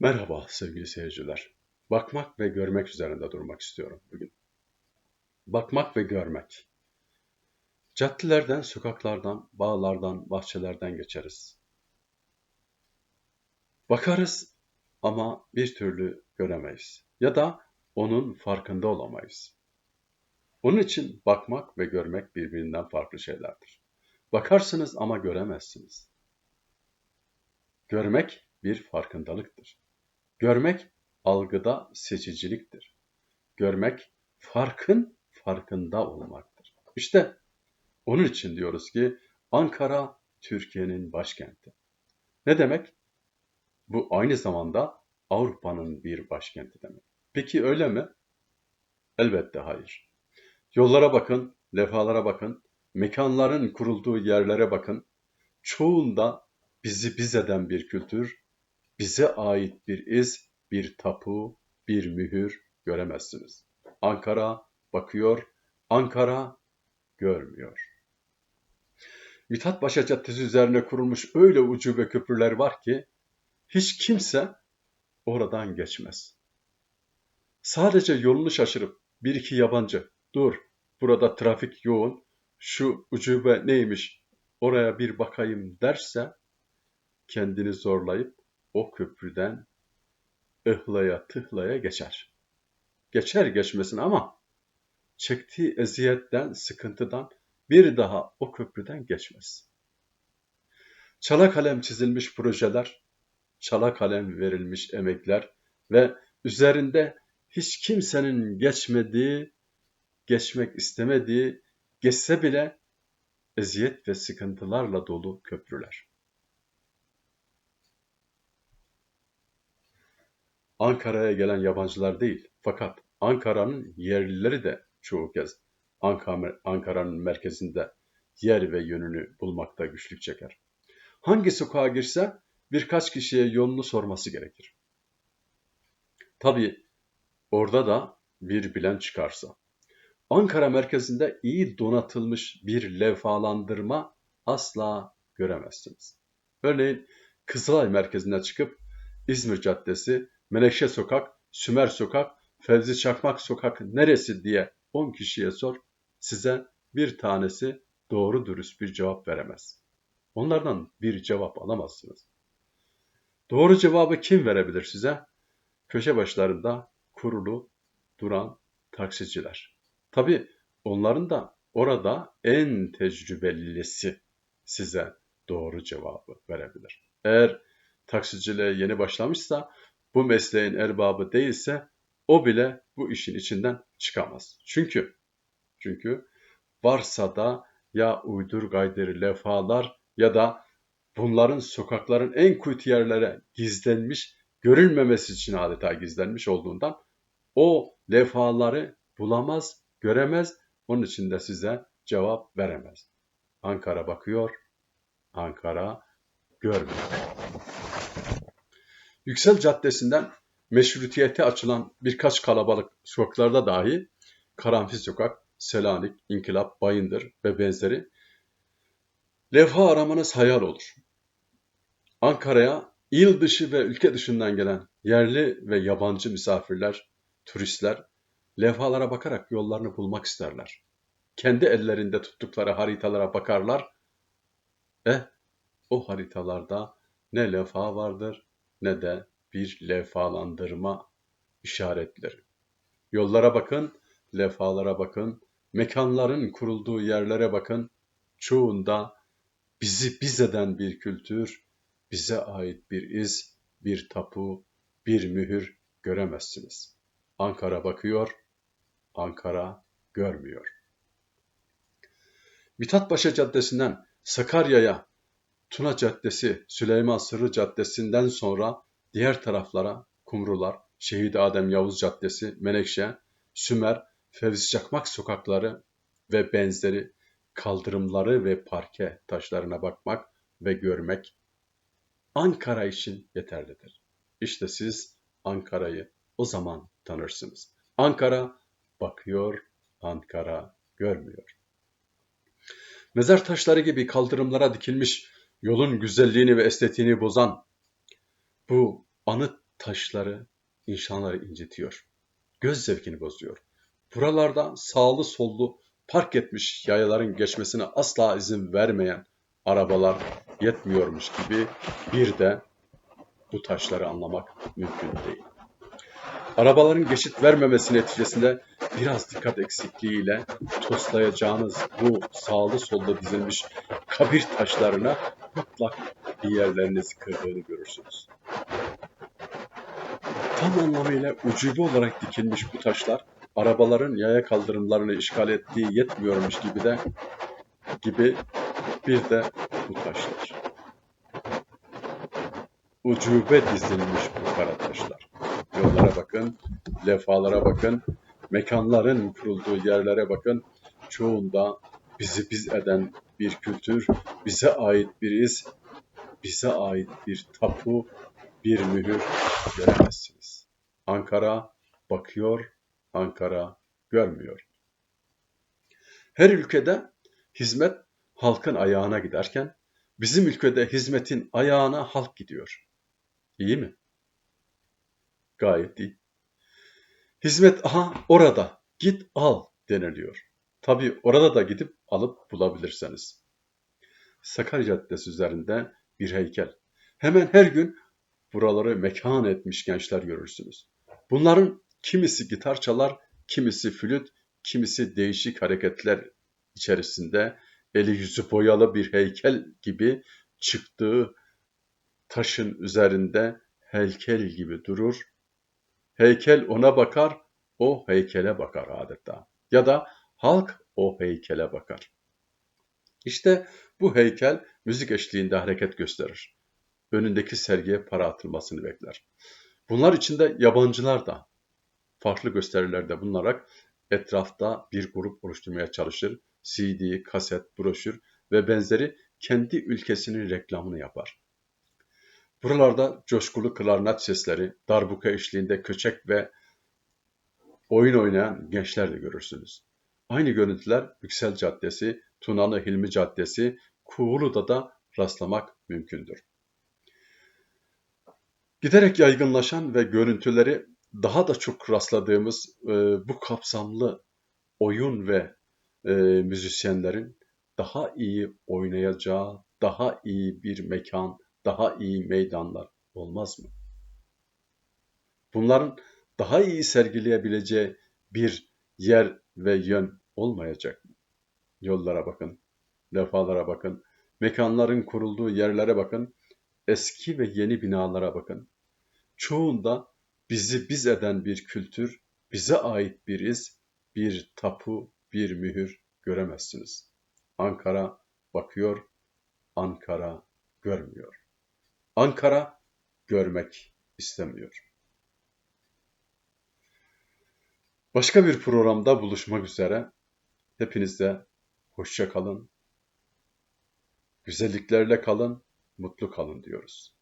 Merhaba sevgili seyirciler. Bakmak ve görmek üzerinde durmak istiyorum bugün. Bakmak ve görmek. Caddelerden, sokaklardan, bağlardan, bahçelerden geçeriz. Bakarız ama bir türlü göremeyiz ya da onun farkında olamayız. Onun için bakmak ve görmek birbirinden farklı şeylerdir. Bakarsınız ama göremezsiniz. Görmek bir farkındalıktır. Görmek algıda seçiciliktir. Görmek farkın farkında olmaktır. İşte onun için diyoruz ki Ankara Türkiye'nin başkenti. Ne demek? Bu aynı zamanda Avrupa'nın bir başkenti demek. Peki öyle mi? Elbette hayır. Yollara bakın, levhalara bakın, mekanların kurulduğu yerlere bakın. Çoğunda bizi biz eden bir kültür, bize ait bir iz, bir tapu, bir mühür göremezsiniz. Ankara bakıyor, Ankara görmüyor. Mithat Paşa Caddesi üzerine kurulmuş öyle ucube köprüler var ki hiç kimse oradan geçmez. Sadece yolunu şaşırıp bir iki yabancı dur burada trafik yoğun şu ucube neymiş oraya bir bakayım derse kendini zorlayıp o köprüden ıhlaya tıhlaya geçer. Geçer geçmesin ama çektiği eziyetten, sıkıntıdan bir daha o köprüden geçmez. Çala kalem çizilmiş projeler, çala kalem verilmiş emekler ve üzerinde hiç kimsenin geçmediği, geçmek istemediği, geçse bile eziyet ve sıkıntılarla dolu köprüler. Ankara'ya gelen yabancılar değil fakat Ankara'nın yerlileri de çoğu kez Ankara'nın merkezinde yer ve yönünü bulmakta güçlük çeker. Hangi sokağa girse birkaç kişiye yolunu sorması gerekir. Tabii orada da bir bilen çıkarsa. Ankara merkezinde iyi donatılmış bir levhalandırma asla göremezsiniz. Örneğin Kızılay merkezine çıkıp İzmir Caddesi, Menekşe Sokak, Sümer Sokak, Fevzi Çakmak Sokak neresi diye 10 kişiye sor, size bir tanesi doğru dürüst bir cevap veremez. Onlardan bir cevap alamazsınız. Doğru cevabı kim verebilir size? Köşe başlarında kurulu duran taksiciler. Tabi onların da orada en tecrübelisi size doğru cevabı verebilir. Eğer taksiciliğe yeni başlamışsa bu mesleğin erbabı değilse o bile bu işin içinden çıkamaz. Çünkü çünkü varsa da ya uydur gayderi lefalar ya da bunların sokakların en kuytu yerlere gizlenmiş, görülmemesi için adeta gizlenmiş olduğundan o lefaları bulamaz, göremez, onun için de size cevap veremez. Ankara bakıyor, Ankara görmüyor. Yüksel Caddesi'nden meşrutiyete açılan birkaç kalabalık sokaklarda dahi Karanfil Sokak, Selanik, İnkılap, Bayındır ve benzeri levha aramanız hayal olur. Ankara'ya il dışı ve ülke dışından gelen yerli ve yabancı misafirler, turistler levhalara bakarak yollarını bulmak isterler. Kendi ellerinde tuttukları haritalara bakarlar. Eh, o haritalarda ne levha vardır ne de bir levhalandırma işaretleri. Yollara bakın, levhalara bakın, mekanların kurulduğu yerlere bakın. Çoğunda bizi biz eden bir kültür, bize ait bir iz, bir tapu, bir mühür göremezsiniz. Ankara bakıyor, Ankara görmüyor. Mithatpaşa Caddesi'nden Sakarya'ya Tuna Caddesi, Süleyman Sırrı Caddesi'nden sonra diğer taraflara Kumrular, Şehit Adem Yavuz Caddesi, Menekşe, Sümer, Fevzi Çakmak sokakları ve benzeri kaldırımları ve parke taşlarına bakmak ve görmek Ankara için yeterlidir. İşte siz Ankara'yı o zaman tanırsınız. Ankara bakıyor, Ankara görmüyor. Mezar taşları gibi kaldırımlara dikilmiş yolun güzelliğini ve estetiğini bozan bu anıt taşları, insanları incitiyor. Göz zevkini bozuyor. Buralarda sağlı sollu park etmiş yayaların geçmesine asla izin vermeyen arabalar yetmiyormuş gibi bir de bu taşları anlamak mümkün değil. Arabaların geçit vermemesi neticesinde biraz dikkat eksikliğiyle toslayacağınız bu sağlı solda dizilmiş kabir taşlarına mutlak bir yerlerinizi kırdığını görürsünüz. Tam anlamıyla ucube olarak dikilmiş bu taşlar arabaların yaya kaldırımlarını işgal ettiği yetmiyormuş gibi de gibi bir de bu taşlar. Ucube dizilmiş bu kara taşlar. Yollara bakın, levhalara bakın, mekanların kurulduğu yerlere bakın. Çoğunda bizi biz eden bir kültür, bize ait bir iz, bize ait bir tapu, bir mühür göremezsiniz. Ankara bakıyor, Ankara görmüyor. Her ülkede hizmet halkın ayağına giderken bizim ülkede hizmetin ayağına halk gidiyor. İyi mi? Gayet iyi. Hizmet aha orada git al deniliyor. Tabi orada da gidip alıp bulabilirseniz. Sakarya Caddesi üzerinde bir heykel. Hemen her gün buraları mekan etmiş gençler görürsünüz. Bunların kimisi gitar çalar, kimisi flüt, kimisi değişik hareketler içerisinde eli yüzü boyalı bir heykel gibi çıktığı taşın üzerinde heykel gibi durur. Heykel ona bakar, o heykele bakar adeta. Ya da halk o heykele bakar. İşte bu heykel müzik eşliğinde hareket gösterir. Önündeki sergiye para atılmasını bekler. Bunlar içinde yabancılar da farklı gösterilerde bulunarak etrafta bir grup oluşturmaya çalışır. CD, kaset, broşür ve benzeri kendi ülkesinin reklamını yapar. Buralarda coşkulu klarnet sesleri, darbuka eşliğinde köçek ve oyun oynayan gençler de görürsünüz. Aynı görüntüler Yüksel Caddesi, Tunalı Hilmi Caddesi, Kuğulu'da da rastlamak mümkündür. Giderek yaygınlaşan ve görüntüleri daha da çok rastladığımız e, bu kapsamlı oyun ve e, müzisyenlerin daha iyi oynayacağı, daha iyi bir mekan, daha iyi meydanlar olmaz mı? Bunların daha iyi sergileyebileceği bir yer ve yön olmayacak mı? Yollara bakın, defalara bakın, mekanların kurulduğu yerlere bakın, eski ve yeni binalara bakın. Çoğunda bizi biz eden bir kültür, bize ait bir iz, bir tapu, bir mühür göremezsiniz. Ankara bakıyor, Ankara görmüyor. Ankara görmek istemiyor. Başka bir programda buluşmak üzere. Hepinize hoşça kalın. Güzelliklerle kalın, mutlu kalın diyoruz.